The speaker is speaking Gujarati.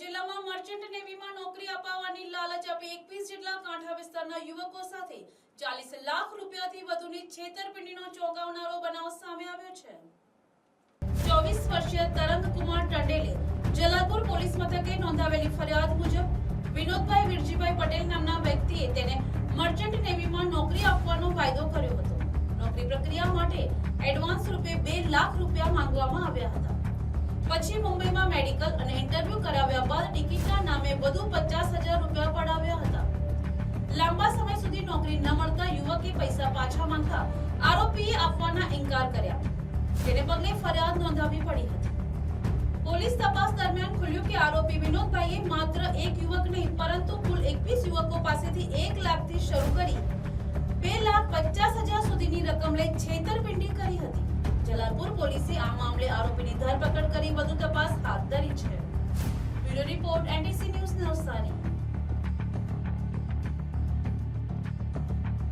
જિલ્લામાં મર્ચન્ટ નેવીમાં નોકરી અપાવવાની લાલચ આપી એકવીસ જેટલા કાંઠા વિસ્તારના યુવકો સાથે ચાલીસ લાખ રૂપિયાથી વધુની છેતરપિંડીનો ચોંકાવનારો બનાવ સામે આવ્યો છે. ચોવીસ વર્ષીય તરંગ કુમાર ટંડેલે જલાલપુર પોલીસ મથકે નોંધાવેલી ફરિયાદ મુજબ વિનોદભાઈ વિરજીભાઈ પટેલ નામના વ્યક્તિએ તેને મર્ચન્ટ નેવીમાં નોકરી આપવાનો વાયદો કર્યો હતો. નોકરી પ્રક્રિયા માટે એડવાન્સ રૂપે બે લાખ રૂપિયા માંગવામાં આવ્યા હતા. પછી મુંબઈમાં મેડિકલ વધુ પચાસ હજાર રૂપિયા પડાવ્યા હતા. લાંબા સમય સુધી નોકરી ન મળતા યુવકે પૈસા પાછા માંગતા આરોપીએ આપવાના ઇનકાર કર્યા. જેને પગલે ફરિયાદ નોંધાવી પડી હતી. પોલીસ તપાસ દરમિયાન ખુલ્યું કે આરોપી વિનોદભાઈએ માત્ર એક યુવક નહીં, પરંતુ કુલ એકવીસ યુવકો પાસેથી એક લાખથી શરૂ કરી બે લાખ પચાસ હજાર સુધીની રકમ લઈ છેતરપિંડી કરી હતી. જલાલપુર પોલીસે આ મામલે આરોપીની ધરપકડ કરી વધુ તપાસ હાથ ધરી છે. No Sonny.